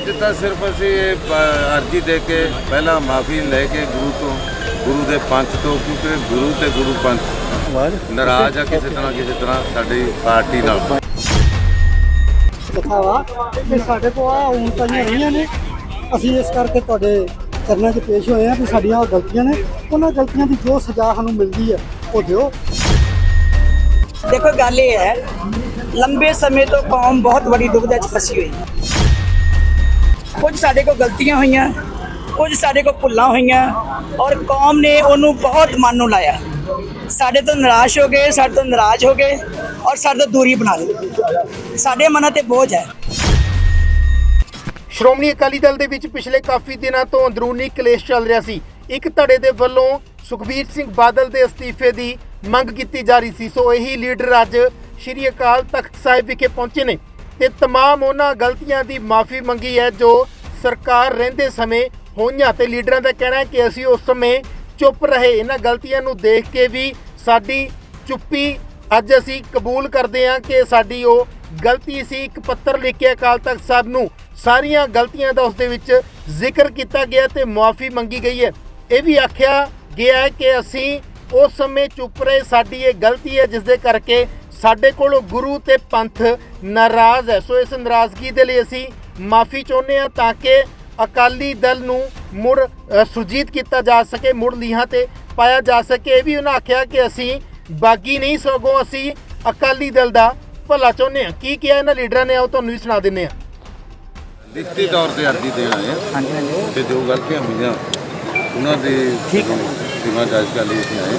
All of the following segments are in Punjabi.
ਅੱਜ ਤਾਂ ਸਿਰਫ ਅਸੀਂ ਇਹ ਅਰਜੀ ਦੇ ਕੇ ਪਹਿਲਾਂ ਮਾਫੀ ਲੈ ਕੇ ਗੁਰੂ ਤੋਂ ਗੁਰੂ ਦੇ ਪੰਥ ਤੋਂ ਕਿਉਂਕਿ ਗੁਰੂ ਤੇ ਗੁਰੂ ਪੰਥ। ਨਾਰਾਜ਼ ਆ ਕਿਸੇ ਤਰ੍ਹਾਂ ਕਿਸੇ ਤਰ੍ਹਾਂ ਸਾਡੀ ਪਾਰਟੀ ਨਾਲ। ਕਿ ਸਾਡੇ ਕੋਲ ਆ ਉਮਤਾਂ ਰਹੀਆਂ ਨੇ ਅਸੀਂ ਇਸ ਕਰਕੇ ਤੁਹਾਡੇ ਚਰਨਾਂ 'ਚ ਪੇਸ਼ ਹੋਏ ਆ ਕਿ ਸਾਡੀਆਂ ਉਹ ਗਲਤੀਆਂ ਨੇ। ਉਹਨਾਂ ਗਲਤੀਆਂ ਦੀ ਜੋ ਸਜ਼ਾ ਸਾਨੂੰ ਮਿਲਦੀ ਹੈ ਉਹ ਦਿਓ। ਦੇਖੋ ਗੱਲ ਇਹ ਹੈ ਲੰਬੇ ਸਮੇਂ ਤੋਂ ਕੌਮ ਬਹੁਤ ਵੱਡੀ ਦੁਬਿਧਾ 'ਚ ਫਸੀ ਹੋਈ। ਹੈ ਕੁਝ ਸਾਡੇ ਕੋਲ ਗਲਤੀਆਂ ਹੋਈਆਂ, ਕੁਝ ਸਾਡੇ ਕੋਲ ਭੁੱਲਾਂ ਹੋਈਆਂ ਔਰ ਕੌਮ ਨੇ ਉਹਨੂੰ ਬਹੁਤ ਮਨ ਨੂੰ ਲਾਇਆ। ਸਾਡੇ ਤੋਂ ਨਿਰਾਸ਼ ਹੋ ਗਏ, ਸਾਡੇ ਤੋਂ ਨਾਰਾਜ਼ ਹੋ ਗਏ ਔਰ ਸਾਡੇ ਤੋਂ ਦੂਰੀ ਬਣਾ ਲਈ। ਸਾਡੇ ਮਨਾਂ ਤੇ ਬੋਝ ਹੈ। ਸ਼੍ਰੋਮਣੀ ਅਕਾਲੀ ਦਲ ਦੇ ਵਿੱਚ ਪਿਛਲੇ ਕਾਫੀ ਦਿਨਾਂ ਤੋਂ ਅੰਦਰੂਨੀ ਕਲੇਸ਼ ਚੱਲ ਰਿਹਾ ਸੀ। ਇੱਕ ਧੜੇ ਦੇ ਵੱਲੋਂ ਸੁਖਬੀਰ ਸਿੰਘ ਬਾਦਲ ਦੇ ਅਸਤੀਫੇ ਦੀ ਮੰਗ ਕੀਤੀ ਜਾ ਰਹੀ ਸੀ। ਸੋ ਇਹੀ ਲੀਡਰ ਅੱਜ ਸ਼੍ਰੀ ਅਕਾਲ ਤਖਤ ਸਾਹਿਬ ਵਿਖੇ ਪਹੁੰਚੇ ਨੇ। ਤੇ तमाम ਉਹਨਾਂ ਗਲਤੀਆਂ ਦੀ ਮਾਫੀ ਮੰਗੀ ਹੈ ਜੋ ਸਰਕਾਰ ਰਹਿੰਦੇ ਸਮੇਂ ਹੋਈਆਂ ਤੇ ਲੀਡਰਾਂ ਦਾ ਕਹਿਣਾ ਹੈ ਕਿ ਅਸੀਂ ਉਸ ਸਮੇਂ ਚੁੱਪ ਰਹੇ ਇਹਨਾਂ ਗਲਤੀਆਂ ਨੂੰ ਦੇਖ ਕੇ ਵੀ ਸਾਡੀ ਚੁੱਪੀ ਅੱਜ ਅਸੀਂ ਕਬੂਲ ਕਰਦੇ ਹਾਂ ਕਿ ਸਾਡੀ ਉਹ ਗਲਤੀ ਸੀ ਇੱਕ ਪੱਤਰ ਲਿਖ ਕੇ ਅਕਾਲ ਤਖਤ ਸਾਹਿਬ ਨੂੰ ਸਾਰੀਆਂ ਗਲਤੀਆਂ ਦਾ ਉਸ ਦੇ ਵਿੱਚ ਜ਼ਿਕਰ ਕੀਤਾ ਗਿਆ ਤੇ ਮੁਆਫੀ ਮੰਗੀ ਗਈ ਹੈ ਇਹ ਵੀ ਆਖਿਆ ਗਿਆ ਹੈ ਕਿ ਅਸੀਂ ਉਸ ਸਮੇਂ ਚੁੱਪ ਰਹੇ ਸਾਡੀ ਇਹ ਗਲਤੀ ਹੈ ਜਿਸ ਦੇ ਕਰਕੇ ਸਾਡੇ ਕੋਲ ਗੁਰੂ ਤੇ ਪੰਥ ਨਾਰਾਜ਼ ਹੈ। ਸੋ ਇਸ ਨਾਰਾਜ਼ਗੀ ਦੇ ਲਈ ਅਸੀਂ ਮਾਫੀ ਚਾਹੁੰਦੇ ਹਾਂ ਤਾਂ ਕਿ ਅਕਾਲੀ ਦਲ ਨੂੰ ਮੁੜ ਅ, ਸੁਰਜੀਤ ਕੀਤਾ ਜਾ ਸਕੇ ਮੁੜ ਲੀਹਾਂ ਤੇ ਪਾਇਆ ਜਾ ਸਕੇ। ਇਹ ਵੀ ਉਹਨਾਂ ਆਖਿਆ ਕਿ ਅਸੀਂ ਬਾਗੀ ਨਹੀਂ ਸਗੋਂ ਅਸੀਂ ਅਕਾਲੀ ਦਲ ਦਾ ਭਲਾ ਚਾਹੁੰਦੇ ਹਾਂ। ਕੀ ਕਿਹਾ ਇਹਨਾਂ ਲੀਡਰਾਂ ਨੇ? ਆਓ ਤੁਹਾਨੂੰ ਵੀ ਸੁਣਾ ਦਿੰਦੇ ਹਾਂ। ਲਿਖਤੀ ਤੌਰ ਤੇ ਅਰਜੀ ਦੇਣ ਆਏ ਹਾਂ। ਤੇ ਜੋ ਗਲਤੀਆਂ ਹੋਈਆਂ ਉਹਨਾਂ ਦੇ ਠੀਕ ਸੀਮਾ ਜਾਇਜ਼ ਕਰ ਲਈ ਅਸੀਂ ਆਏ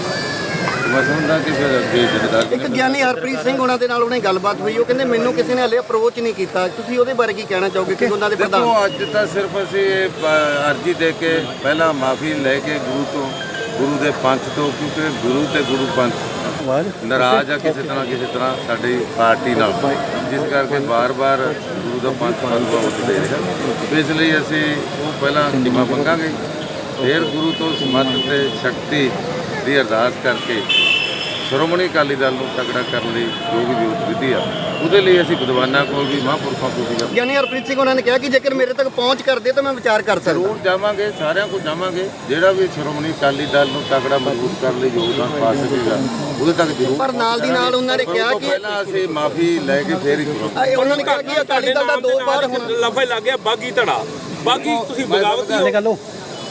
ਕਿ ਫਿਰ ਅੱਗੇ ਇੱਕ ਨੇ ਗਿਆਨੀ ਹਰਪ੍ਰੀਤ ਸਿੰਘ ਉਹਨਾਂ ਦੇ ਨਾਲ ਉਹਨੇ ਗੱਲਬਾਤ ਹੋਈ ਉਹ ਕਹਿੰਦੇ ਮੈਨੂੰ ਕਿਸੇ ਨੇ ਹਲੇ ਅਪਰੋਚ ਨਹੀਂ ਕੀਤਾ। ਤੁਸੀਂ ਉਹਦੇ ਬਾਰੇ ਕੀ ਕਹਿਣਾ ਚਾਹੋਗੇ? ਕਿ ਉਹਨਾਂ ਦੇ ਪ੍ਰਧਾਨ ਦੇਖੋ ਅੱਜ ਤਾਂ ਸਿਰਫ ਅਸੀਂ ਇਹ ਪ- ਅਰਜੀ ਦੇ ਕੇ ਪਹਿਲਾਂ ਮਾਫੀ ਲੈ ਕੇ ਗੁਰੂ ਤੋਂ ਗੁਰੂ ਦੇ ਪੰਥ ਤੋਂ ਕਿਉਂਕਿ ਗੁਰੂ ਤੇ ਗੁਰੂ ਪੰਥ। ਨਾਰਾਜ਼ ਆ ਕਿਸੇ ਤਰ੍ਹਾਂ ਕਿਸੇ ਤਰ੍ਹਾਂ ਸਾਡੀ ਪਾਰਟੀ ਨਾਲ। ਜਿਸ ਕਰਕੇ ਬਾਰ-ਬਾਰ ਗੁਰੂ ਦਾ ਪੰਥ ਸਾਨੂੰ ਵੋਟ ਦੇ ਰਿਹਾ। ਇਸ ਲਈ ਅਸੀਂ ਉਹ ਪਹਿਲਾਂ ਖਿਮਾ ਮੰਗਾਂਗੇ। ਫਿਰ ਗੁਰੂ ਤੋਂ ਸਮੱਤ ਤੇ ਸ਼ਕਤੀ ਦੀ ਅਰਦਾਸ ਕਰਕੇ ਸ਼੍ਰੋਮਣੀ ਅਕਾਲੀ ਦਲ ਨੂੰ ਤਗੜਾ ਕਰਨ ਲਈ ਜੋ ਵੀ ਵਿਉਤ ਵਿਧੀ ਆ ਉਹਦੇ ਲਈ ਅਸੀਂ ਵਿਦਵਾਨਾਂ ਕੋਲ ਵੀ ਮਹਾਂਪੁਰਖਾਂ ਕੋਲ ਵੀ। ਗਿਆਨੀ ਹਰਪ੍ਰੀਤ ਸਿੰਘ ਉਹਨਾਂ ਨੇ ਕਿਹਾ ਕਿ ਜੇਕਰ ਮੇਰੇ ਤੱਕ ਪਹੁੰਚ ਕਰਦੇ ਤਾਂ ਮੈਂ ਵਿਚਾਰ ਕਰ ਸਕਦਾ। ਜ਼ਰੂਰ ਜਾਵਾਂਗੇ ਸਾਰਿਆਂ ਕੋਲ ਜਾਵਾਂਗੇ। ਜਿਹੜਾ ਵੀ ਸ਼੍ਰੋਮਣੀ ਅਕਾਲੀ ਦਲ ਨੂੰ ਤਗੜਾ ਮਜ਼ਬੂਤ ਕਰਨ ਲਈ ਯੋਗਦਾਨ ਪਾ ਸਕੇਗਾ ਉਹਦੇ ਤੱਕ ਜ਼ਰੂਰ ਪਰ ਨਾਲ ਦੀ ਨਾਲ ਉਹਨਾਂ ਨੇ ਕਿਹਾ ਕਿ- ਪਹਿਲਾਂ ਅਸੀਂ ਮਾਫੀ ਲੈ ਕੇ ਫੇਰ ਹੀ ਉਹਨਾਂ ਨੇ ਕਿਹਾ ਕਿ ਅਕਾਲੀ ਦਲ ਦਾ ਦੋ ਵਾਰ ਹੁਣ। ਲਫਾ ਲੱਗ ਗਿਆ ਬਾਗੀ ਧੜਾ। ਬਾਗੀ ਤੁਸੀਂ ਬਗਾਵਤ ਹੀ।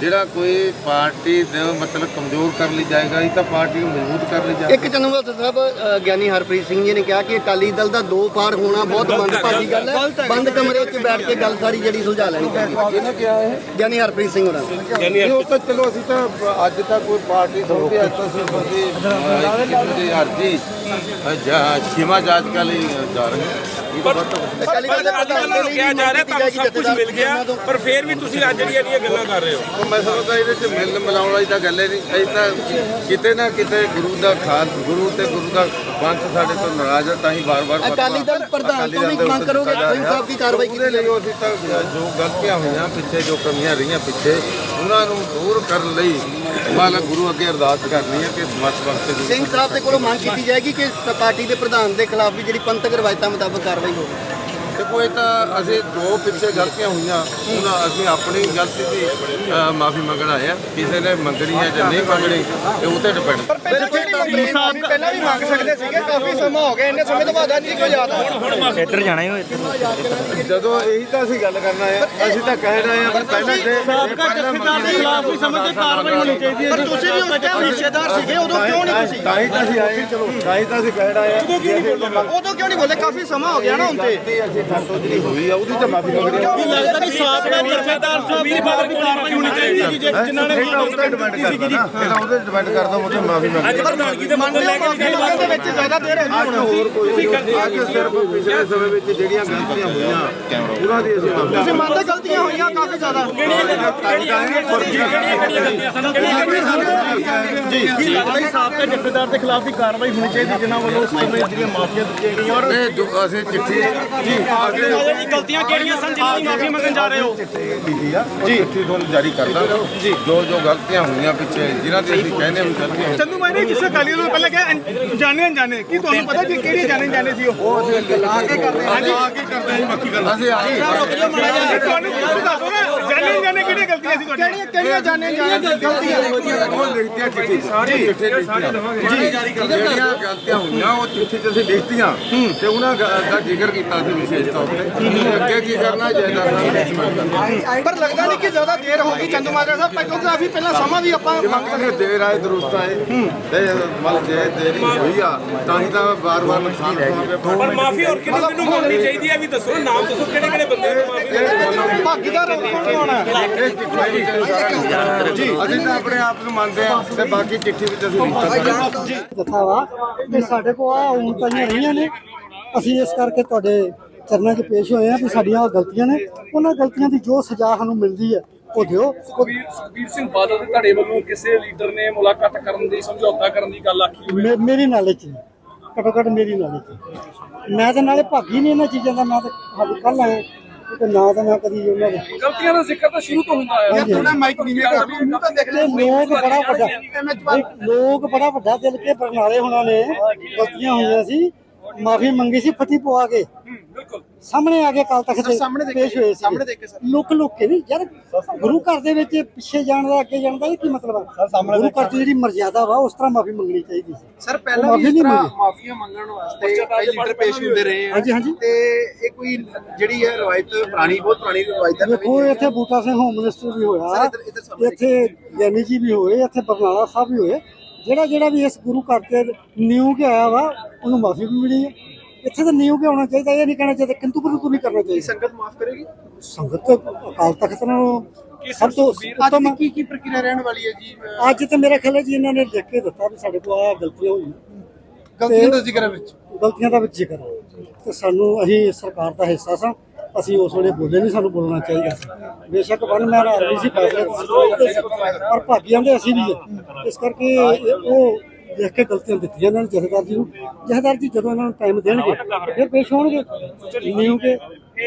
ਜਿਹੜਾ ਕੋਈ ਪਾਰਟੀ ਦੇ ਮਤਲਬ ਕਮਜ਼ੋਰ ਕਰ ਲਈ ਜਾਏਗਾ ਇਹ ਤਾਂ ਪਾਰਟੀ ਨੂੰ ਮਜ਼ਬੂਤ ਕਰ ਲਈ ਜਾਏਗਾ। ਇੱਕ ਚੰਨੂਵਾਲ ਸਾਹਿਬ ਅ, ਗਿਆਨੀ ਹਰਪ੍ਰੀਤ ਸਿੰਘ ਜੀ ਨੇ ਕਿਹਾ ਕਿ ਅਕਾਲੀ ਦਲ ਦਾ ਦੋ ਪਾਰ ਹੋਣਾ ਬਹੁਤ ਮੰਦਭਾਗੀ ਗੱਲ ਹੈ। ਬੰਦ ਕਮਰੇ 'ਚ ਬੈਠ ਕੇ ਗੱਲ ਸਾਰੀ ਜਿਹੜੀ ਸੁਲਝਾ ਲੈਣੀ ਚਾਹੀਦੀ ਇਹਨੇ ਕਿਹਾ ਹੈ ਗਿਆਨੀ ਹਰਪ੍ਰੀਤ ਸਿੰਘ ਉਹਨਾਂ ਨੇ। ਨਹੀਂ ਉਹ ਤਾਂ ਚਲੋ ਅਸੀਂ ਤਾਂ ਅੱਜ ਤੱਕ ਕੋਈ ਪਾਰਟੀ ਸੋਚੀ ਅੱਜ ਤਾਂ ਸਿਰਫ ਅਸੀਂ ਅਹ, ਦੀ ਅਰਜੀ ਜਾ ਸੀਮਾ ਜਾਂਚ ਕਰ ਲਈ ਜਾ ਰਹੇ ਹਾਂ। ਇਹ ਤਾਂ ਬਹੁਤ ਵੱਡਾ- ਅਕਾਲੀ ਦਲ ਦੇ ਪ੍ਰਧਾਨ ਦੇ ਲਈ ਕਿਹਾ ਜਾ ਰਿਹਾ ਤੁਹਾਨੂੰ ਸਭ ਕੁਝ ਜਥੇਦਾਰ ਮਿਲ ਗਿਆ ਪਰ ਫਿਰ ਵੀ ਤੁਸੀਂ ਅੱਜ ਜਿਹੜੀਆਂ ਜਿਹੜੀਆਂ ਗੱਲਾਂ ਕਰ ਰਹੇ ਹੋ। ਉਹ ਮੈਂ ਸਮਝਦਾ ਇਹਦੇ ਚ ਮਿਲ ਮਿਲਾਉਣ ਵਾਲੀ ਤਾਂ ਗੱਲ ਹੀ ਨਹੀਂ। ਅਸੀਂ ਤਾਂ ਕਿਤੇ ਨਾ ਕਿਤੇ ਗੁਰੂ ਦਾ ਖਾਨ ਗੁਰੂ ਤੇ ਗੁਰੂ ਦਾ ਪੰਥ ਸਾਡੇ ਤੋਂ ਨਾਰਾਜ਼ ਹੈ ਤਾਂ ਹੀ ਵਾਰ-ਵਾਰ ਅਕਾਲੀ ਦਲ ਪ੍ਰਧਾਨ ਤੋਂ ਵੀ ਮੰਗ ਕਰੋਗੇ ਕਿ ਸਿੰਘ ਸਾਹਿਬ ਦੀ ਕਾਰਵਾਈ ਕੀਤੀ ਉਹਦੇ ਲਈ ਉਹ ਅਸੀਂ ਤਾਂ ਜੋ ਗਲਤੀਆਂ ਹੋਈਆਂ ਪਿੱਛੇ ਜੋ ਕਮੀਆਂ ਰਹੀਆਂ ਪਿੱਛੇ ਉਹਨਾਂ ਨੂੰ ਦੂਰ ਕਰਨ ਲਈ ਮਾਲਾ ਗੁਰੂ ਅੱਗੇ ਅਰਦਾਸ ਕਰਨੀ ਹੈ ਕਿ ਸਮਤ ਵਕਤ ਸਿੰਘ ਸਾਹਿਬ ਦੇ ਕੋਲੋਂ ਮੰਗ ਕੀਤੀ ਜਾਏਗੀ ਕਿ ਪਾਰਟੀ ਦੇ ਪ੍ਰਧਾਨ ਦੇ ਖਿਲਾਫ ਵੀ ਜਿਹੜੀ ਪੰਥਕ ਰਵਾਇਤਾਂ ਮੁਤਾਬਕ ਕਾਰਵਾਈ ਹੋਵੇ। ਦੇਖੋ ਇਹ ਤਾਂ ਅਸੀਂ ਦੋ ਪਿੱਛੇ ਗਲਤੀਆਂ ਹੋਈਆਂ। ਉਹਨਾਂ ਅਸੀਂ ਆਪਣੀ ਗਲਤੀ ਦੀ ਮਾਫੀ ਮੰਗਣ ਆਏ ਆ ਕਿਸੇ ਨੇ ਮੰਗਣੀ ਹੈ ਜਾਂ ਨਹੀਂ ਮੰਗਣੀ ਇਹ ਉਹ ਤੇ ਡਿਪੈਂਡ ਪਹਿਲਾਂ ਵੀ ਮੰਗ ਸਕਦੇ ਸੀਗੇ। ਕਾਫੀ ਸਮਾਂ ਹੋ ਗਿਆ ਇੰਨੇ ਸਮੇਂ ਤੋਂ ਬਾਅਦ ਅੱਜ ਕੋਈ ਯਾਦ ਆ ਜਦੋਂ ਇਹੀ ਤਾਂ ਅਸੀਂ ਗੱਲ ਕਰਨਾ ਹੈ ਅਸੀਂ ਤਾਂ ਕਹਿ ਰਹੇ ਹਾਂ ਪਹਿਲਾਂ ਤੇ ਸਾਬਕਾ ਜਥੇਦਾਰ ਦੇ ਖਿਲਾਫ ਵੀ ਸਮਝ ਕਾਰਵਾਈ ਹੋਣੀ ਚਾਹੀਦੀ ਹੈ ਪਰ ਤੁਸੀਂ ਵੀ ਉਸ ਟਾਈਮ ਰਿਸ਼ਤੇਦਾਰ ਸੀਗੇ ਉਦੋਂ ਕਿਉਂ ਨਹੀਂ ਤੁਸੀਂ? ਤਾਂ ਹੀ ਤਾਂ ਅਸੀਂ ਆਏ ਚਲੋ ਤਾਂ ਹੀ ਤਾਂ ਅਸੀਂ ਕਹਿ ਰਹੇ ਹਾਂ। ਉਦੋਂ ਕਿਉਂ ਨਹੀਂ ਬੋਲੇ? ਕਾਫੀ ਸਮਾਂ ਹੋ ਗਿਆ ਨਾ ਹੁਣ ਤੇ। ਤੇ ਜਿਹੜੀ ਹੋਈ ਆ ਉਹਦੀ ਤਾਂ ਮਾਫੀ ਮੰਗਣੀ ਆ ਲੱਗਦਾ ਕਿ ਸਾਬਕਾ ਜਥੇਦਾਰ ਸਾਹਿਬ ਦੀ ਬਾਰੇ ਵੀ ਕਾਰਵਾਈ ਹੋਣੀ ਚਾਹੀਦੀ ਹੈ ਜਿਨ੍ਹਾਂ ਨੇ ਉਹਦੇ ਡਿਪੈਂਡ ਕਰਦਾ ਨਾ ਇਹਦਾ ਉਹਦੇ ਡਿਪੈਂਡ ਕਰਦਾ ਮੁਝੇ ਮਾਫੀ ਮੰਗ ਅੱਜ ਪ੍ਰਧਾਨਗੀ ਦੇ ਮੁੱਦੇ ਲੈ ਕੇ ਨਿਕਲੇ ਦੇ ਵਿੱਚ ਜ਼ਿਆਦਾ ਦੇਰ ਹੈ ਅੱਜ ਹੋਰ ਕੋਈ ਅੱਜ ਸਿਰਫ ਪਿਛਲੇ ਸਮੇਂ ਵਿੱਚ ਜਿਹੜੀਆਂ ਗਲਤੀਆਂ ਹੋਈਆਂ ਉਹਨਾਂ ਦੀ ਅਸੀਂ ਮਾਫੀ ਤੁਸੀਂ ਮੰਨਦੇ ਗਲਤੀਆਂ ਹੋਈਆਂ ਕਾਫੀ ਜ਼ਿਆਦਾ ਜੀ ਲੱਗਦਾ ਹੀ ਸਾਬਕਾ ਜਥੇਦਾਰ ਦੇ ਖਿਲਾਫ ਵੀ ਕਾਰਵਾਈ ਹੋਣੀ ਚਾਹੀਦੀ ਜਿਨ੍ਹਾਂ ਵੱਲੋਂ ਉਸ ਸਮੇਂ ਜਿਹੜੀਆਂ ਮਾਫੀਆਂ ਦਿੱਤੀਆਂ ਗਈਆਂ ਔਰ ਅਸੀਂ ਚਿੱਠੀ ਜੀ ਅਗਲੇ ਗਲਤੀਆਂ ਕਿਹੜੀਆਂ ਸਨ ਜਿਨ੍ਹਾਂ ਦੀ ਮਾਫੀ ਮੰਗਣ ਜਾ ਰਹੇ ਹੋ? ਲਿਖੀ ਆ ਜੀ। ਚਿੱਠੀ ਤੁਹਾਨੂੰ ਜਾਰੀ ਕਰ ਦਾਂਗਾ। ਜੀ। ਜੋ ਜੋ ਗਲਤੀਆਂ ਹੋਈਆਂ ਪਿੱਛੇ ਜਿਨ੍ਹਾਂ ਦੀ ਅਸੀਂ ਕਹਿੰਦੇ ਵੀ ਗਲਤੀਆਂ ਹੋਈਆਂ ਚੰਦੂ ਮਾਈ ਨੇ ਕਿਸੇ ਅਕਾਲੀ ਦਲ ਪਹਿਲਾਂ ਕਿਹਾ ਜਾਣੇ ਅਣਜਾਣੇ ਕੀ ਤੁਹਾਨੂੰ ਪਤਾ ਜੀ ਕਿਹੜੀ ਜਾਣੇ ਜਾਣੇ ਸੀ ਉਹ? ਅਸੀਂ ਆ ਕੇ ਕਰਦੇ ਹਾਂ ਆ ਕੇ ਕਰਦੇ ਹਾਂ ਬਾਕੀ ਗੱਲ। ਅਸੀਂ ਆ ਕੇ ਤੁਹਾਨੂੰ ਦੱਸੋ ਨਾ ਜਾਣੇ ਕਿਹੜੀਆਂ ਗਲਤੀਆਂ ਸੀ ਤੁਹਾਡੀਆਂ ਕਿਹੜੀਆਂ ਜਾਣੇ ਅਣਜਾਣੇ ਗਲਤੀਆਂ? ਉਹ ਲਿਖਤੀਆਂ ਚਿੱਠੀ ਸਾਰੀ ਚਿੱਠੀ ਜੀ ਜਿਹੜੀਆਂ ਗਲਤੀਆਂ ਹੋਈਆਂ ਉਹ ਚਿੱਠੀ 'ਚ ਅਸੀਂ ਲਿਖਤੀਆਂ ਤੇ ਉਹਨਾਂ ਦਾ ਜ਼ਿਕਰ ਕੀਤਾ ਸੀ ਵਿਸ਼ੇਸ਼ ਤੌਰ ਤੇ। ਤੇ ਅੱਗੇ ਕੀ ਕਰਨਾ ਜਾਇਦਾਦ ਨਾਲ ਪਰ ਲੱਗਦਾ ਨਹੀਂ ਕਿ ਜ਼ਿਆਦਾ ਦੇਰ ਹੋ ਗਈ ਚੰਦੂ ਮਾਜਰਾ ਸਾਹਿਬ ਕਿਉਂਕਿ ਕਾਫੀ ਪਹਿਲਾਂ ਸਮਾਂ ਵੀ ਆਪਾਂ ਮੰਗਦੇ ਦੇਰ ਆਏ ਦਰੁਸਤ ਆਏ ਤੇ ਮਤਲਬ ਜੇ ਦੇਰੀ ਹੋਈ ਆ ਤਾਂ ਹੀ ਤਾਂ ਵਾਰ-ਵਾਰ ਨੁਕਸਾਨ ਹੋਣਾ ਪਰ ਮਾਫੀ ਹੋਰ ਕਿਹਨੂੰ ਕਿਹਨੂੰ ਮੰਗਣੀ ਚਾਹੀਦੀ ਹੈ ਵੀ ਦੱਸੋ ਨਾਮ ਦੱਸੋ ਕਿਹੜੇ ਕਿਹੜੇ ਬੰਦੇ ਨੂੰ ਮਾਫੀ ਭਾਗੀਦਾਰ ਕੌਣ ਹੋਣਾ? ਜੀ ਅਸੀਂ ਤਾਂ ਆਪਣੇ ਆਪ ਨੂੰ ਮੰਨਦੇ ਆ ਤੇ ਬਾਕੀ ਚਿੱਠੀ ਵਿੱਚ ਅਸੀਂ ਲਿਖਤਾ ਜੀ ਜਥਾ ਵਾ ਤੇ ਸਾਡੇ ਕੋਲ ਆ ਉਮਤਾਈਆਂ ਰਹੀਆਂ ਨੇ। ਅਸੀਂ ਇਸ ਕਰਕੇ ਤੁਹਾਡੇ ਚਰਨਾਂ 'ਚ ਪੇਸ਼ ਹੋਏ ਆ ਵੀ ਸਾਡੀਆਂ ਉਹ ਗਲਤੀਆਂ ਨੇ। ਉਹਨਾਂ ਗਲਤੀਆਂ ਦੀ ਜੋ ਸਜ਼ਾ ਸਾਨੂੰ ਮਿਲਦੀ ਹੈ ਉਹ ਦਿਓ। ਸੁਖਬੀਰ ਸਿੰਘ ਬਾਦਲ ਦੇ ਧੜੇ ਵੱਲੋਂ ਕਿਸੇ ਲੀਡਰ ਨੇ ਮੁਲਾਕਾਤ ਕਰਨ ਦੀ ਸਮਝੌਤਾ ਕਰਨ ਦੀ ਗੱਲ ਆਖੀ ਹੋਵੇ ਮੇਰੀ ਨਾਲੇ 'ਚ ਨਹੀਂ। ਘੱਟੋ ਘੱਟ ਮੇਰੀ ਨਾਲੇ 'ਚ ਮੈਂ ਤਾਂ ਨਾਲੇ ਭਾਗੀ ਨਹੀਂ ਇਹਨਾਂ ਚੀਜ਼ਾਂ ਦਾ ਮੈਂ ਤਾਂ ਹਾਲੇ ਕੱਲ ਆਇਆ। ਤੇ ਨਾ ਤਾਂ ਮੈਂ ਕਦੀ ਉਹਨਾਂ ਦੇ ਗਲਤੀਆਂ ਦਾ ਜ਼ਿਕਰ ਤਾਂ ਸ਼ੁਰੂ ਤੋਂ ਹੁੰਦਾ ਹੈ ਹਾਂਜੀ। ਮਾਈਕ ਨਹੀਂ ਹੈਗਾ ਮੂੰਹ ਤਾਂ ਦੇਖ ਤੇ ਲੋਕ ਬੜਾ ਵੱਡਾ ਲੋਕ ਬੜਾ ਵੱਡਾ ਦਿਲ ਕੇ ਬਰਨਾਲੇ ਹੁਣਾਂ ਨੇ। ਗਲਤੀਆਂ ਹੋਈਆਂ ਸੀ। ਮਾਫੀ ਮੰਗੀ ਸੀ ਫਤੀ ਪਵਾ ਕੇ। ਸਾਹਮਣੇ ਆ ਕੇ ਕੱਲ ਤੱਕ ਤੇ ਪੇਸ਼ ਹੋਏ ਸੀ ਸਾਹਮਣੇ ਦੇਖੇ ਸਰ। ਲੁੱਕ ਲੁੱਕ ਕੇ ਨਹੀਂ ਯਾਰ ਗੁਰੂ ਘਰ ਦੇ ਵਿੱਚ ਪਿੱਛੇ ਜਾਣ ਦਾ ਅੱਗੇ ਜਾਣ ਦਾ ਇਹ ਕੀ ਮਤਲਬ ਆ? ਗੁਰੂ ਘਰ ਦੀ ਜਿਹੜੀ ਮਰਜ਼ਾਦਾ ਵਾ ਉਸ ਤਰ੍ਹਾਂ ਮਾਫੀ ਮੰਗਣੀ ਚਾਹੀਦੀ ਸੀ। ਸਰ ਪਹਿਲਾਂ ਵੀ ਇਸ ਤਰ੍ਹਾਂ। ਮਾਫੀਆਂ ਮੰਗਣ ਵਾਸਤੇ ਕਈ ਲੀਡਰ ਪੇਸ਼ ਹੁੰਦੇ ਰਹੇ ਆ। ਹਾਂਜੀ ਹਾਂਜੀ। ਤੇ ਇਹ ਕੋਈ ਜਿਹੜੀ ਹੈ ਰਵਾਇਤ ਪੁਰਾਣੀ ਬਹੁਤ ਪੁਰਾਣੀ ਰਵਾਇਤ ਹੈ ਦੇਖੋ ਇੱਥੇ ਬੂਟਾ ਸਿੰਘ ਹੋਮ ਮਿਨਿਸਟਰ ਵੀ ਹੋਇਆ ਸਰ, ਸਾਹਮਣੇ ਇੱਥੇ ਗਿਆਨੀ ਜੀ ਵੀ ਹੋਏ ਇੱਥੇ ਬਰਨਾਲਾ ਸਾਹਿਬ ਵੀ ਹੋਏ। ਜਿਹੜਾ ਜਿਹੜਾ ਵੀ ਇਸ ਗੁਰੂ ਘਰ ਤੇ ਨਿਊ ਕੇ ਆਇਆ ਵਾ ਉਹਨੂੰ ਮਾਫੀ ਵੀ ਮਿਲੀ ਹੈ। ਇੱਥੇ ਤਾਂ ਨਿਊ ਕੇ ਆਉਣਾ ਚਾਹੀਦਾ ਇਹ ਨਹੀਂ ਕਹਿਣਾ ਚਾਹੀਦਾ ਕਿੰਤੂ ਪਰੰਤੂ ਨਹੀਂ ਕਰਨਾ ਚਾਹੀਦਾ। ਸੰਗਤ ਮਾਫ ਕਰੇਗੀ? ਸੰਗਤ ਅਕਾਲ ਤਖਤ ਨੂੰ ਸਭ ਤੋਂ ਅੱਜ ਦੀ ਕੀ ਕੀ ਪ੍ਰਕਿਰਿਆ ਰਹਿਣ ਵਾਲੀ ਹੈ ਜੀ? ਅੱਜ ਤੇ ਮੇਰਾ ਖਿਆਲ ਹੈ ਜੀ ਇਹਨਾਂ ਨੇ ਲਿਖ ਕੇ ਦਿੱਤਾ ਵੀ ਸਾਡੇ ਕੋਲ ਆ ਗਲਤੀਆਂ ਹੋਈਆਂ ਗਲਤੀਆਂ ਦਾ ਜ਼ਿਕਰ ਵਿੱਚ। ਗਲਤੀਆਂ ਦਾ ਵਿੱਚ ਜ਼ਿਕਰ ਤੇ ਸਾਨੂੰ ਅਸੀਂ ਸਰਕਾਰ ਦਾ ਹਿੱਸਾ ਸਾਂ ਅਸੀਂ ਉਸ ਵੇਲੇ ਬੋਲੇ ਨਹੀਂ ਸਾਨੂੰ ਬੋਲਣਾ ਚਾਹੀਦਾ ਸੀ। ਬੇਸ਼ੱਕ ਵਨ ਮੈਨ ਆਰਮੀ ਸੀ ਫੈਸਲੇ ਪਰ ਭਾਗੀਆਂ ਦੇ ਅਸੀਂ ਵੀ ਇਸ ਕਰਕੇ ਉਹ ਦੇਖ ਕੇ ਗਲਤੀਆਂ ਦਿੱਤੀਆਂ ਇਹਨਾਂ ਨੇ ਜਥੇਦਾਰ ਜੀ ਨੂੰ। ਜਥੇਦਾਰ ਜੀ ਜਦੋਂ ਇਹਨਾਂ ਨੂੰ ਟਾਈਮ ਦੇਣਗੇ ਫਿਰ ਪੇਸ਼ ਹੋਣਗੇ। ਕੇ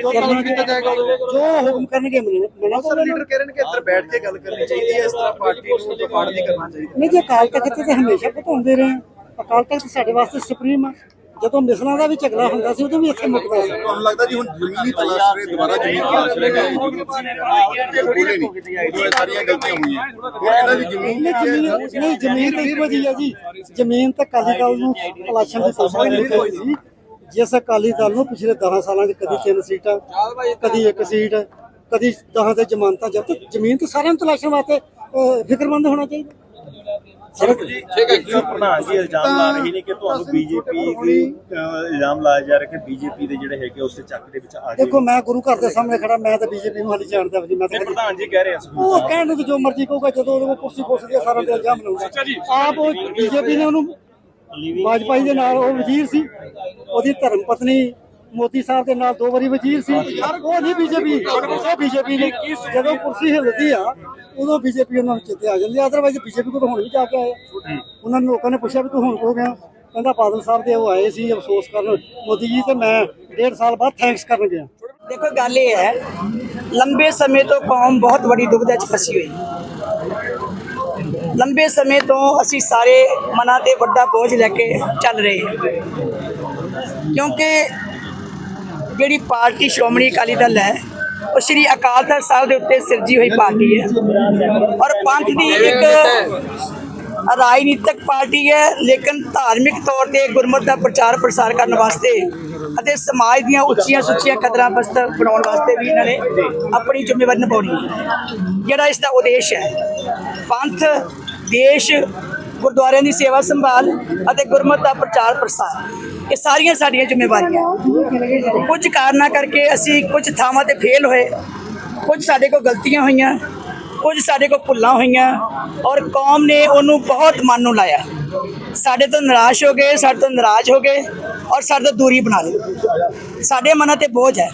ਕਰਨਗੇ। ਜੋ ਹੁਕਮ ਕਰਨਗੇ ਮਨਾ ਮਨਾ ਸਰ ਲੀਡਰ ਕਹਿ ਰਹੇ ਨੇ ਕਿ ਇੱਧਰ ਬੈਠ ਕੇ ਗੱਲ ਕਰਨੀ ਚਾਹੀਦੀ ਹੈ ਇਸ ਤਰ੍ਹਾਂ ਪਾਰਟੀ ਨੂੰ ਦਫਾੜ ਨਹੀਂ ਕਰਨਾ ਚਾਹੀਦਾ। ਨਹੀਂ ਜੀ ਅਕਾਲ ਤਖਤ ਤੇ ਹਮੇਸ਼ਾ ਰਹੇ। ਅਕਾਲ ਤਖਤ ਸਾਡੇ ਵਾਸਤੇ ਸੁਪਰੀਮ ਆ। ਜਦੋਂ ਮਿਸਲਾਂ ਦਾ ਵੀ ਝਗੜਾ ਹੁੰਦਾ ਸੀ ਉਦੋਂ ਵੀ ਇੱਥੇ ਮੁੱਕਦਾ ਸੀ ਤੁਹਾਨੂੰ ਲੱਗਦਾ ਜੀ ਹੁਣ ਜ਼ਮੀਨੀ ਤਲਾਸ਼ ਰਹੇ ਦੁਬਾਰਾ ਜ਼ਮੀਨ ਤਲਾਸ਼ ਰਹੇ ਨੇ ਬੋਲੇ ਨਹੀਂ। ਇਹ ਸਾਰੀਆਂ ਗਲਤੀਆਂ ਹੋਈਆਂ। ਹੁਣ ਇਹਨਾਂ ਦੀ ਜ਼ਮੀਨ ਨਹੀਂ ਜ਼ਮੀਨ ਨਹੀਂ ਜ਼ਮੀਨ ਤਾਂ ਇੱਕੋ ਜਿਹੀ ਆ ਜੀ। ਜ਼ਮੀਨ ਤਾਂ ਅਕਾਲੀ ਦਲ ਨੂੰ ਤਲਾਸ਼ਣ ਦੀ ਕੋਸ਼ਿਸ਼ ਨਹੀਂ ਹੋਈ ਸੀ। ਜਿਸ ਅਕਾਲੀ ਦਲ ਨੂੰ ਪਿਛਲੇ 10 ਸਾਲਾਂ 'ਚ ਕਦੀ ਤਿੰਨ ਸੀਟਾਂ ਕਦੀ ਇੱਕ ਸੀਟ ਕਦੀ 10 ਤੇ ਜ਼ਮਾਨਤਾਂ ਜ਼ਬਤ ਜ਼ਮੀਨ ਤਾਂ ਸਾਰਿਆਂ ਨੂੰ ਤਲਾਸ਼ਣ ਵਾਸਤੇ ਫਿਕਰਮੰਦ ਹੋਣਾ ਚਾਹੀਦਾ। ਸਾਰਾ ਕੁਝ। ਪ੍ਰਧਾਨ ਜੀ ਇਲਜ਼ਾਮ ਲਾ ਰਹੇ ਨੇ ਕਿ ਤੁਹਾਨੂੰ ਬੀਜੇਪੀ ਦੀ ਅਹ, ਇਲਜ਼ਾਮ ਲਾਇਆ ਜਾ ਰਿਹਾ ਕਿ ਬੀਜੇਪੀ ਦੇ ਜਿਹੜੇ ਹੈਗੇ ਉਸ ਦੇ ਚੱਕ ਦੇ ਵਿੱਚ ਆ ਗਏ ਦੇਖੋ ਮੈਂ ਗੁਰੂ ਘਰ ਦੇ ਸਾਹਮਣੇ ਖੜਾ ਮੈਂ ਤਾਂ ਬੀਜੇਪੀ ਨੂੰ ਹਾਲੇ ਜਾਣਦਾ ਵੀ ਨਹੀਂ, ਮੈਂ ਤਾਂ ਤੇ ਕਦੀ ਪ੍ਰਧਾਨ ਜੀ ਕਹਿ ਰਹੇ ਆ ਸੁਖਬੀਰ ਉਹ ਕਹਿਣ ਨੂੰ ਤਾਂ ਜੋ ਮਰਜ਼ੀ ਕਹੂਗਾ ਜਦੋਂ ਕੁਰਸੀ ਸਾਰਾ ਤੇ ਇਲਜ਼ਾਮ ਲਾਊਗਾ ਆਪ ਉਹ ਬੀਜੇਪੀ ਨੇ ਉਹਨੂੰ ਵਾਜਪਾਈ ਦੇ ਨਾਲ ਉਹ ਵਜ਼ੀਰ ਸੀ ਉਹਦੀ ਧਰਮ ਪਤਨੀ ਮੋਦੀ ਸਾਹਿਬ ਦੇ ਨਾਲ ਦੋ ਵਾਰੀ ਵਜ਼ੀਰ ਸੀ। ਉਹ ਨਹੀਂ ਬੀਜੇਪੀ, ਉਹ ਬੀਜੇਪੀ ਨੇ ਜਦੋਂ ਕੁਰਸੀ ਹਿੱਲਦੀ ਆ, ਉਦੋਂ ਬੀਜੇਪੀ ਉਹਨਾਂ ਨੂੰ ਚਿੱਤੇ ਆ ਜਾਂਦੀ ਆ। ਬੀਜੇਪੀ ਕੋਲ ਹੁਣ ਵੀ ਜਾ ਕੇ ਆਏ ਉਹਨਾਂ ਨੂੰ ਲੋਕਾਂ ਨੇ ਪੁੱਛਿਆ ਵੀ ਤੂੰ ਹੁਣ ਕੋ ਗਿਆ? ਕਹਿੰਦਾ ਬਾਦਲ ਸਾਹਿਬ ਦੇ ਉਹ ਆਏ ਸੀ ਅਫਸੋਸ ਕਰਨ। ਮੋਦੀ ਜੀ ਤੇ ਮੈਂ ਡੇਢ ਸਾਲ ਬਾਅਦ ਥੈਂਕਸ ਕਰਨ ਗਿਆ। ਦੇਖੋ, ਗੱਲ ਇਹ ਹੈ, ਲੰਬੇ ਸਮੇਂ ਤੋਂ ਕੌਮ ਬਹੁਤ ਵੱਡੀ ਦੁਬਿਧਾ 'ਚ ਫਸੀ ਹੋਈ। ਲੰਬੇ ਸਮੇਂ ਤੋਂ ਅਸੀਂ ਸਾਰੇ ਮਨਾਂ ਤੇ ਵੱਡਾ ਬੋਝ ਲੈ ਕੇ ਚੱਲ ਰਹੇ ਹਾਂ। ਕਿਉਂਕਿ ਜਿਹੜੀ ਪਾਰਟੀ ਸ਼੍ਰੋਮਣੀ ਅਕਾਲੀ ਦਲ ਹੈ, ਉਹ ਸ੍ਰੀ ਅਕਾਲ ਤਖਤ ਸਾਹਿਬ ਦੇ ਉੱਤੇ ਸਿਰਜੀ ਹੋਈ ਪਾਰਟੀ ਹੈ। ਔਰ ਪੰਥ ਦੀ ਇੱਕ ਰਾਜਨੀਤਿਕ ਪਾਰਟੀ ਹੈ, ਲੇਕਿਨ ਧਾਰਮਿਕ ਤੌਰ ਤੇ ਗੁਰਮਤ ਦਾ ਪ੍ਰਚਾਰ ਪ੍ਰਸਾਰ ਕਰਨ ਵਾਸਤੇ ਅਤੇ ਸਮਾਜ ਦੀਆਂ ਉੱਚੀਆਂ ਸੁੱਚੀਆਂ ਕਦਰਾਂ ਬਸਤ ਬਣਾਉਣ ਵਾਸਤੇ ਵੀ ਇਹਨਾਂ ਨੇ ਆਪਣੀ ਜ਼ਿੰਮੇਵਾਰੀ ਨਿਭਾਉਣੀ ਹੈ। ਜਿਹੜਾ ਇਸ ਦਾ ਉਦੇਸ਼ ਹੈ, ਪੰਥ, ਦੇਸ਼, ਗੁਰਦੁਆਰਿਆਂ ਦੀ ਸੇਵਾ ਸੰਭਾਲ ਅਤੇ ਗੁਰਮਤ ਦਾ ਪ੍ਰਚਾਰ ਪ੍ਰਸਾਰ। ਇਹ ਸਾਰੀਆਂ ਸਾਡੀਆਂ ਜ਼ਿੰਮੇਵਾਰੀਆਂ। ਕੁਝ ਕਾਰਨਾਂ ਕਰਕੇ ਅਸੀਂ ਕੁਝ ਥਾਵਾਂ ਤੇ ਫੇਲ ਹੋਏ। ਕੁਝ ਸਾਡੇ ਕੋਲ ਗਲਤੀਆਂ ਹੋਈਆਂ, ਕੁਝ ਸਾਡੇ ਕੋਲ ਭੁੱਲਾਂ ਹੋਈਆਂ ਔਰ ਕੌਮ ਨੇ ਉਹਨੂੰ ਬਹੁਤ ਮਨ ਨੂੰ ਲਾਇਆ। ਸਾਡੇ ਤੋਂ ਨਿਰਾਸ਼ ਹੋ ਗਏ, ਸਾਡੇ ਤੋਂ ਨਾਰਾਜ਼ ਹੋ ਗਏ ਔਰ ਸਾਡੇ ਤੋਂ ਦੂਰੀ ਬਣਾ ਲਈ। ਸਾਡੇ ਮਨਾਂ ਤੇ ਬੋਝ ਹੈ।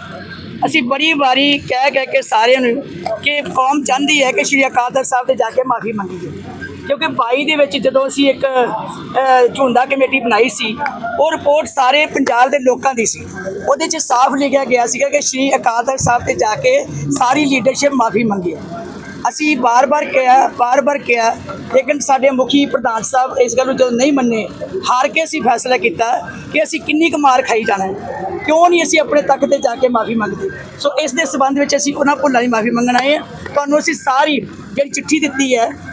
ਅਸੀਂ ਬੜੀ ਵਾਰੀ ਕਹਿ ਕਹਿ ਕੇ ਸਾਰਿਆਂ ਨੂੰ ਕਿ ਕੌਮ ਚਾਹੁੰਦੀ ਹੈ ਕਿ ਸ਼੍ਰੀ ਅਕਾਲ ਤਖਤ ਸਾਹਿਬ ਤੇ ਜਾ ਕੇ ਮਾਫੀ ਮੰਗੀ ਜਾਵੇ। ਕਿਉਂਕਿ 22 ਦੇ ਵਿੱਚ ਜਦੋਂ ਅਸੀਂ ਇੱਕ ਅ, ਕਮੇਟੀ ਬਣਾਈ ਸੀ ਉਹ ਰਿਪੋਰਟ ਸਾਰੇ ਪੰਜਾਬ ਦੇ ਲੋਕਾਂ ਦੀ ਸੀ। ਉਹਦੇ 'ਚ ਸਾਫ਼ ਲਿਖਿਆ ਗਿਆ ਸੀਗਾ ਕਿ ਸ਼੍ਰੀ ਅਕਾਲ ਤਖਤ ਸਾਹਿਬ ਤੇ ਜਾ ਕੇ ਸਾਰੀ ਲੀਡਰਸ਼ਿਪ ਮਾਫੀ ਮੰਗੀ ਅਸੀਂ ਬਾਰ-ਬਾਰ ਕਿਹਾ ਬਾਰ-ਬਾਰ ਕਿਹਾ ਲੇਕਿਨ ਸਾਡੇ ਮੁਖੀ ਪ੍ਰਧਾਨ ਸਾਹਿਬ ਇਸ ਗੱਲ ਨੂੰ ਜਦੋਂ ਨਹੀਂ ਮੰਨੇ ਹਾਰ ਕੇ ਅਸੀਂ ਫੈਸਲਾ ਕੀਤਾ ਕਿ ਅਸੀਂ ਕਿੰਨੀ ਕੁ ਮਾਰ ਖਾਈ ਜਾਣਾ ਕਿਉਂ ਨਹੀਂ ਅਸੀਂ ਆਪਣੇ ਤੱਕ ਤੇ ਜਾ ਕੇ ਮਾਫੀ ਮੰਗਦੇ? ਸੋ ਇਸ ਦੇ ਸਬੰਧ ਵਿੱਚ ਅਸੀਂ ਉਹਨਾਂ ਭੁੱਲਾਂ ਦੀ ਮਾਫੀ ਮੰਗਣ ਆਏ ਹਾਂ। ਤੁਹਾਨੂੰ ਅਸੀਂ ਸਾਰੀ ਜਿਹੜੀ ਚਿੱਠੀ ਦਿੱਤੀ ਹੈ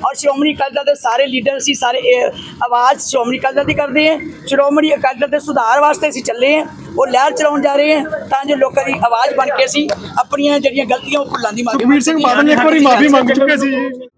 ਔਰ ਸ਼੍ਰੋਮਣੀ ਅਕਾਲੀ ਦਲ ਦੇ ਸਾਰੇ ਲੀਡਰ ਅਸੀਂ ਸਾਰੇ ਆਵਾਜ਼ ਸ਼੍ਰੋਮਣੀ ਅਕਾਲੀ ਦਲ ਦੀ ਕਰਦੇ ਹਾਂ। ਸ਼੍ਰੋਮਣੀ ਅਕਾਲੀ ਦਲ ਦੇ ਸੁਧਾਰ ਵਾਸਤੇ ਅਸੀਂ ਚੱਲੇ ਹਾਂ। ਉਹ ਲਹਿਰ ਚਲਾਉਣ ਜਾ ਰਹੇ ਹਾਂ ਤਾਂ ਜੋ ਲੋਕਾਂ ਦੀ ਆਵਾਜ਼ ਬਣ ਕੇ ਅਸੀਂ ਆਪਣੀਆਂ ਜਿਹੜੀਆਂ ਗਲਤੀਆਂ ਉਹ ਭੁੱਲਾਂ ਦੀ ਮਾਫੀ ਸੁਖਬੀਰ ਸਿੰਘ ਬਾਦਲ ਨੇ ਇੱਕ ਵਾਰੀ ਮਾਫੀ ਮੰਗ ਚੁੱਕੇ ਸੀ ਜੀ।